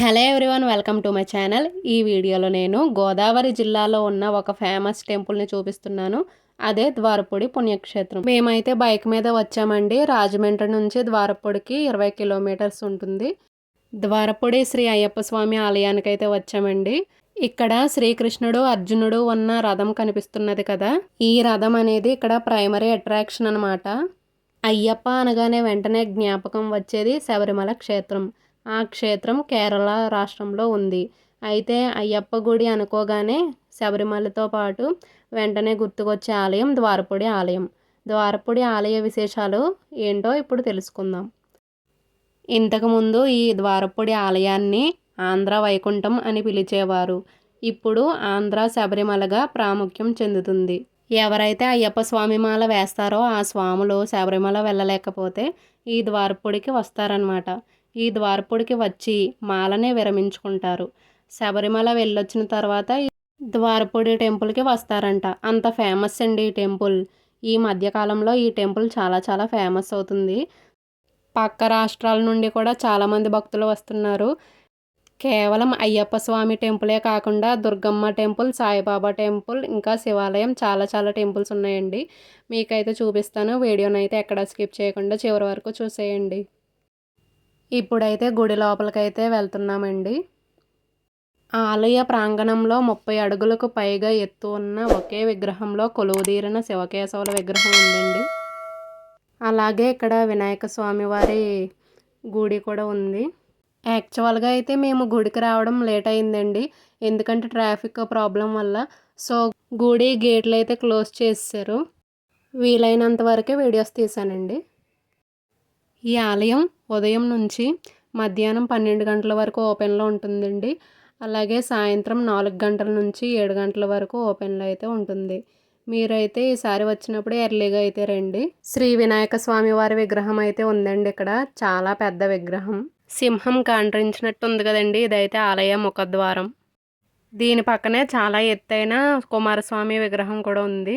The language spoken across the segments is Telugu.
Hello everyone welcome to my channel. ఈ వీడియోలో నేను గోదావరి జిల్లాలో ఉన్న ఒక ఫేమస్ టెంపుల్ని చూపిస్తున్నాను. అదే ద్వారపూడి పుణ్యక్షేత్రం. మేమైతే బైక్ మీద వచ్చామండి. రాజమండ్రి నుంచి ద్వారపూడికి ఇరవై కిలోమీటర్స్ ఉంటుంది. ద్వారపూడి శ్రీ అయ్యప్ప స్వామి ఆలయానికి అయితే వచ్చామండి. ఇక్కడ శ్రీకృష్ణుడు అర్జునుడు ఉన్న రథం కనిపిస్తున్నది కదా. ఈ రథం అనేది ఇక్కడ ప్రైమరీ అట్రాక్షన్ అనమాట అయ్యప్ప అనగానే వెంటనే జ్ఞాపకం వచ్చేది శబరిమల క్షేత్రం. ఆ క్షేత్రం కేరళ రాష్ట్రంలో ఉంది. అయితే అయ్యప్ప గుడి అనుకోగానే శబరిమలతో పాటు వెంటనే గుర్తుకొచ్చే ఆలయం ద్వారపుడి ఆలయం. ద్వారపుడి ఆలయ విశేషాలు ఏంటో ఇప్పుడు తెలుసుకుందాం. ఇంతకుముందు ఈ ద్వారపుడి ఆలయాన్ని ఆంధ్ర వైకుంఠం అని పిలిచేవారు. ఇప్పుడు ఆంధ్ర శబరిమలగా ప్రాముఖ్యం చెందుతుంది. ఎవరైతే అయ్యప్ప స్వామి మాల వేస్తారో ఆ స్వాములు శబరిమల వెళ్ళలేకపోతే ఈ ద్వారపుడికి వస్తారనమాట ఈ ద్వారపుడికి వచ్చి మాలనే విరమించుకుంటారు. శబరిమల వెళ్ళొచ్చిన తర్వాత ద్వారపుడి టెంపుల్కి వస్తారంట. అంత ఫేమస్ అండి ఈ టెంపుల్. ఈ మధ్యకాలంలో ఈ టెంపుల్ చాలా చాలా ఫేమస్ అవుతుంది. పక్క రాష్ట్రాల నుండి కూడా చాలామంది భక్తులు వస్తున్నారు. కేవలం అయ్యప్ప స్వామి టెంపులే కాకుండా దుర్గమ్మ టెంపుల్ సాయిబాబా టెంపుల్ ఇంకా శివాలయం చాలా చాలా టెంపుల్స్ ఉన్నాయండి. మీకైతే చూపిస్తాను. వీడియోనైతే ఎక్కడ స్కిప్ చేయకుండా చివరి వరకు చూసేయండి. ఇప్పుడైతే గుడి లోపలికైతే వెళ్తున్నామండి. ఆలయ ప్రాంగణంలో ముప్పై అడుగులకు పైగా ఎత్తు ఉన్న ఒకే విగ్రహంలో కొలువుదీరిన శివకేశవుల విగ్రహం ఉందండి. అలాగే ఇక్కడ వినాయక స్వామి వారి గుడి కూడా ఉంది. యాక్చువల్గా అయితే మేము గుడికి రావడం లేట్ అయిందండి. ఎందుకంటే ట్రాఫిక్ ప్రాబ్లం వల్ల. సో గుడి గేట్లు అయితే క్లోజ్ చేశారు వీలైనంత వరకే వీడియోస్ తీసానండి. ఈ ఆలయం ఉదయం నుంచి మధ్యాహ్నం పన్నెండు గంటల వరకు ఓపెన్లో ఉంటుందండి. అలాగే సాయంత్రం నాలుగు గంటల నుంచి ఏడు గంటల వరకు ఓపెన్లో అయితే ఉంటుంది. మీరైతే ఈసారి వచ్చినప్పుడు ఎర్లీగా అయితే రండి. శ్రీ వినాయక స్వామి వారి విగ్రహం అయితే ఉందండి ఇక్కడ. చాలా పెద్ద విగ్రహం. సింహం కాండ్రించినట్టు ఉంది కదండి. ఇదైతే ఆలయ ముఖద్వారం దీని పక్కనే చాలా ఎత్తైన కుమారస్వామి విగ్రహం కూడా ఉంది.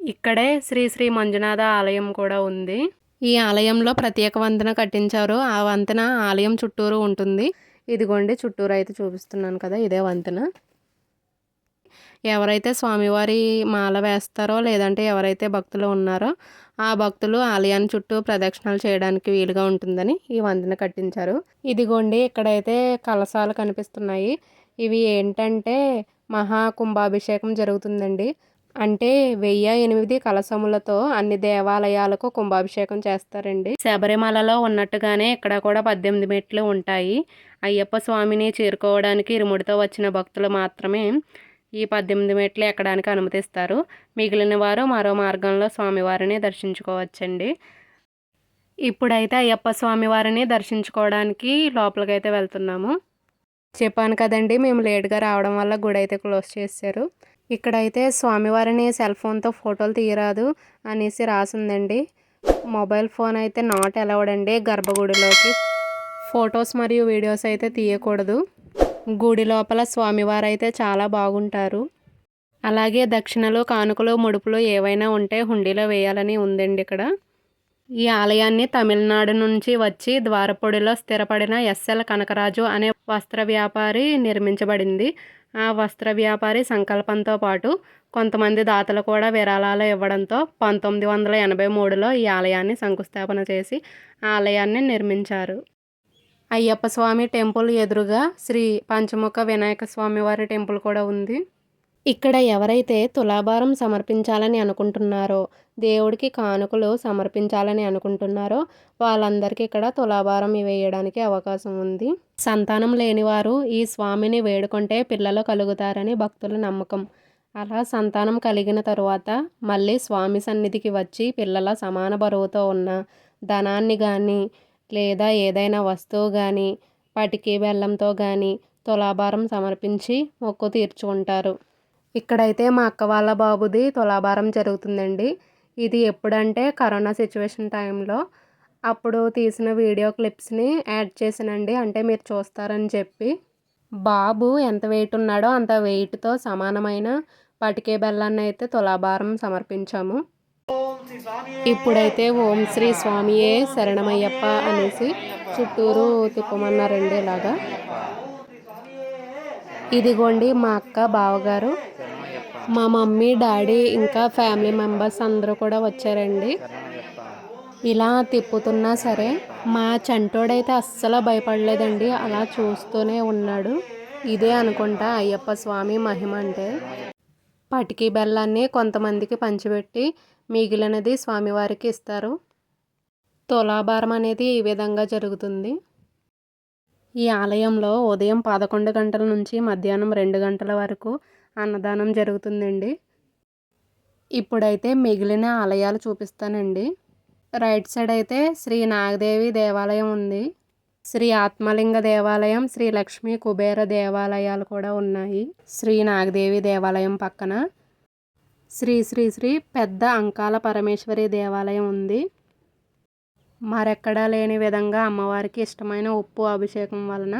ఇక్కడే శ్రీ శ్రీ మంజునాథ ఆలయం కూడా ఉంది. ఈ ఆలయంలో ప్రత్యేక వంతెన కట్టించారు. ఆ వంతెన ఆలయం చుట్టూరు ఉంటుంది. ఇదిగోండి చుట్టూరు అయితే చూపిస్తున్నాను కదా ఇదే వంతెన. ఎవరైతే స్వామివారి మాల వేస్తారో లేదంటే ఎవరైతే భక్తులు ఉన్నారో ఆ భక్తులు ఆలయాన్ని చుట్టూ ప్రదక్షిణలు చేయడానికి వీలుగా ఉంటుందని ఈ వంతెన కట్టించారు. ఇదిగోండి ఇక్కడైతే కలశాలు కనిపిస్తున్నాయి. ఇవి ఏంటంటే మహాకుంభాభిషేకం జరుగుతుందండి. అంటే వెయ్యి ఎనిమిది కలసములతో అన్ని దేవాలయాలకు కుంభాభిషేకం చేస్తారండి. శబరిమలలో ఉన్నట్టుగానే ఇక్కడ కూడా పద్దెనిమిది మెట్లు ఉంటాయి. అయ్యప్ప స్వామిని చేరుకోవడానికి ఇరుముడితో వచ్చిన భక్తులు మాత్రమే ఈ పద్దెనిమిది మెట్లు ఎక్కడానికి అనుమతిస్తారు. మిగిలిన వారు మరో మార్గంలో స్వామివారిని దర్శించుకోవచ్చండి. ఇప్పుడైతే అయ్యప్ప స్వామివారిని దర్శించుకోవడానికి లోపలికైతే వెళ్తున్నాము. చెప్పాను కదండి మేము లేట్గా రావడం వల్ల గుడి అయితే క్లోజ్ చేశారు. ఇక్కడైతే స్వామివారిని సెల్ ఫోన్తో ఫోటోలు తీయరాదు అనేసి రాసిందండి. మొబైల్ ఫోన్ అయితే నాట్ అలౌడ్ అండి గర్భగుడిలోకి. ఫొటోస్ మరియు వీడియోస్ అయితే తీయకూడదు. గుడి లోపల స్వామివారు అయితే చాలా బాగుంటారు. అలాగే దక్షిణలు కానుకలు ముడుపులు ఏవైనా ఉంటే హుండీలో వేయాలని ఉందండి ఇక్కడ. ఈ ఆలయాన్ని తమిళనాడు నుంచి వచ్చి ద్వారపొడిలో స్థిరపడిన ఎస్ఎల్ కనకరాజు అనే వస్త్ర వ్యాపారి నిర్మించబడింది. ఆ వస్త్ర వ్యాపారి సంకల్పంతో పాటు కొంతమంది దాతలు కూడా విరాళాలు ఇవ్వడంతో పంతొమ్మిది వందల ఎనభై మూడులో ఈ ఆలయాన్ని శంకుస్థాపన చేసి ఆలయాన్ని నిర్మించారు. అయ్యప్ప స్వామి టెంపుల్ ఎదురుగా శ్రీ పంచముఖ వినాయక స్వామి వారి టెంపుల్ కూడా ఉంది. ఇక్కడ ఎవరైతే తులాభారం సమర్పించాలని అనుకుంటున్నారో దేవుడికి కానుకలు సమర్పించాలని అనుకుంటున్నారో వాళ్ళందరికీ ఇక్కడ తులాభారం వేయడానికి అవకాశం ఉంది. సంతానం లేనివారు ఈ స్వామిని వేడుకుంటే పిల్లలు కలుగుతారని భక్తుల నమ్మకం. అలా సంతానం కలిగిన తరువాత మళ్ళీ స్వామి సన్నిధికి వచ్చి పిల్లల సమాన బరువుతో ఉన్న ధనాన్ని కానీ లేదా ఏదైనా వస్తువు కానీ పటికి బెల్లంతో కానీ తులాభారం సమర్పించి మొక్కు తీర్చుకుంటారు. ఇక్కడైతే మా అక్క వాళ్ళ బాబుది తులాభారం జరుగుతుందండి. ఇది ఎప్పుడంటే కరోనా సిచ్యువేషన్ టైంలో. అప్పుడు తీసిన వీడియో క్లిప్స్ని యాడ్ చేసానండి. అంటే మీరు చూస్తారని చెప్పి. బాబు ఎంత వెయిట్ ఉన్నాడో అంత వెయిట్తో సమానమైన పటికే బెల్లాన్ని అయితే తులాభారం సమర్పించాము. ఇప్పుడైతే ఓం శ్రీ స్వామియే శరణమయ్యప్ప అనేసి చుట్టూరు తిప్పమన్నారండి ఇలాగా. ఇదిగోండి మా అక్క బావగారు మా మమ్మీ డాడీ ఇంకా ఫ్యామిలీ మెంబర్స్ అందరూ కూడా వచ్చారండి. ఇలా తిప్పుతున్నా సరే మా చంటోడైతే అస్సలు భయపడలేదండి. అలా చూస్తూనే ఉన్నాడు. ఇదే అనుకుంటా అయ్యప్ప స్వామి మహిమ అంటే. పటికి బెల్లాన్ని కొంతమందికి పంచిపెట్టి మిగిలినది స్వామివారికి ఇస్తారు. తులాభారం అనేది ఈ విధంగా జరుగుతుంది. ఈ ఆలయంలో ఉదయం పదకొండు గంటల నుంచి మధ్యాహ్నం రెండు గంటల వరకు అన్నదానం జరుగుతుందండి. ఇప్పుడైతే మిగిలిన ఆలయాలు చూపిస్తానండి. రైట్ సైడ్ అయితే శ్రీ నాగదేవి దేవాలయం ఉంది. శ్రీ ఆత్మలింగ దేవాలయం శ్రీ లక్ష్మీ కుబేర దేవాలయాలు కూడా ఉన్నాయి. శ్రీ నాగదేవి దేవాలయం పక్కన. శ్రీ శ్రీ శ్రీ పెద్ద అంకాల పరమేశ్వరి దేవాలయం ఉంది. మరెక్కడా లేని విధంగా అమ్మవారికి ఇష్టమైన ఉప్పు అభిషేకం వలన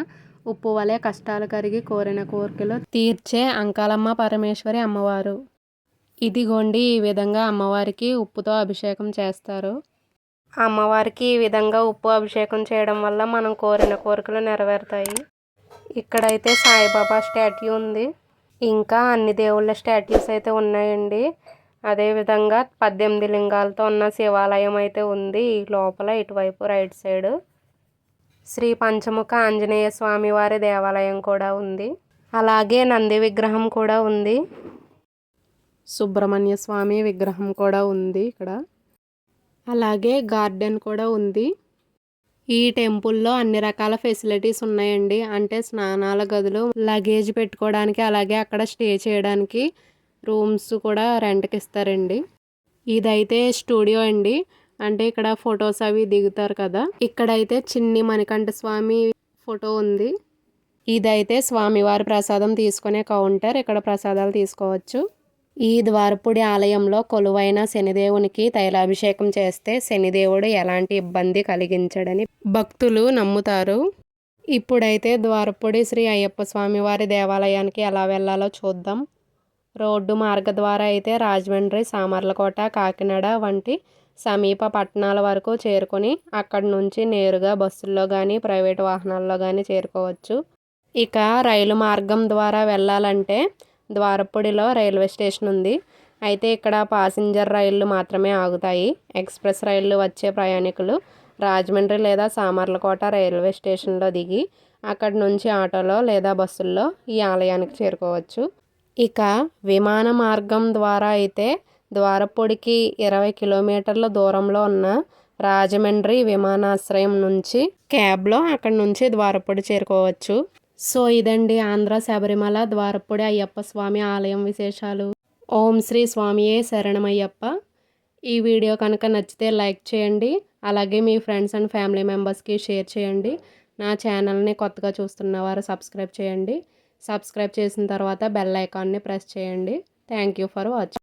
ఉప్పు వలె కష్టాలు కరిగి కోరిన కోరికలు తీర్చే అంకాలమ్మ పరమేశ్వరి అమ్మవారు. ఇదిగోండి ఈ విధంగా అమ్మవారికి ఉప్పుతో అభిషేకం చేస్తారు. అమ్మవారికి ఈ విధంగా ఉప్పు అభిషేకం చేయడం వల్ల మనం కోరిన కోరికలు నెరవేరుతాయి. ఇక్కడైతే సాయిబాబా స్టాట్యూ ఉంది. ఇంకా అన్ని దేవుళ్ళ స్టాట్యూస్ అయితే ఉన్నాయండి. అదేవిధంగా పద్దెనిమిది లింగాలతో ఉన్న శివాలయం అయితే ఉంది. ఈ లోపల ఇటువైపు రైట్ సైడ్ శ్రీ పంచముఖ ఆంజనేయ స్వామి వారి దేవాలయం కూడా ఉంది. అలాగే నంది విగ్రహం కూడా ఉంది. సుబ్రహ్మణ్య స్వామి విగ్రహం కూడా ఉంది ఇక్కడ. అలాగే గార్డెన్ కూడా ఉంది. ఈ టెంపుల్లో అన్ని రకాల ఫెసిలిటీస్ ఉన్నాయండి. అంటే స్నానాల గదులు లగేజ్ పెట్టుకోవడానికి అలాగే అక్కడ స్టే చేయడానికి రూమ్స్ కూడా రెంట్కి ఇస్తారండి ఇదైతే స్టూడియో అండి. అంటే ఇక్కడ ఫొటోస్ అవి దిగుతారు కదా. ఇక్కడైతే చిన్ని మణికంఠ స్వామి ఫోటో ఉంది. ఇదైతే స్వామివారి ప్రసాదం తీసుకునే కౌంటర్. ఇక్కడ ప్రసాదాలు తీసుకోవచ్చు. ఈ ద్వారపుడి ఆలయంలో కొలువైన శనిదేవునికి తైలాభిషేకం చేస్తే శనిదేవుడు ఎలాంటి ఇబ్బంది కలిగించడని భక్తులు నమ్ముతారు. ఇప్పుడైతే ద్వారపుడి శ్రీ అయ్యప్ప స్వామివారి దేవాలయానికి ఎలా వెళ్ళాలో చూద్దాం. రోడ్డు మార్గ ద్వారా అయితే రాజమండ్రి సామర్లకోట కాకినాడ వంటి సమీప పట్టణాల వరకు చేరుకొని అక్కడి నుంచి నేరుగా బస్సుల్లో కానీ ప్రైవేట్ వాహనాల్లో కానీ చేరుకోవచ్చు. ఇక రైలు మార్గం ద్వారా వెళ్ళాలంటే ద్వారపూడిలో రైల్వే స్టేషన్ ఉంది. అయితే ఇక్కడ పాసింజర్ రైళ్ళు మాత్రమే ఆగుతాయి. ఎక్స్ప్రెస్ రైళ్ళు వచ్చే ప్రయాణికులు రాజమండ్రి లేదా సామర్లకోట రైల్వే స్టేషన్లో దిగి అక్కడి నుంచి ఆటోలో లేదా బస్సుల్లో ఈ ఆలయానికి చేరుకోవచ్చు. ఇక విమాన మార్గం ద్వారా అయితే ద్వారపూడికి ఇరవై కిలోమీటర్ల దూరంలో ఉన్న రాజమండ్రి విమానాశ్రయం నుంచి క్యాబ్లో అక్కడి నుంచి ద్వారపూడి చేరుకోవచ్చు. సో ఇదండి ఆంధ్ర శబరిమల ద్వారపూడి అయ్యప్ప స్వామి ఆలయం విశేషాలు. ఓం శ్రీ స్వామియే శరణమయ్యప్ప. ఈ వీడియో కనుక నచ్చితే లైక్ చేయండి. అలాగే మీ ఫ్రెండ్స్ అండ్ ఫ్యామిలీ మెంబర్స్కి షేర్ చేయండి. నా ఛానల్ని కొత్తగా చూస్తున్న వారు సబ్స్క్రైబ్ చేయండి. సబ్స్క్రైబ్ చేసిన తర్వాత బెల్ ఐకాన్ని ప్రెస్ చేయండి. Thank you for watching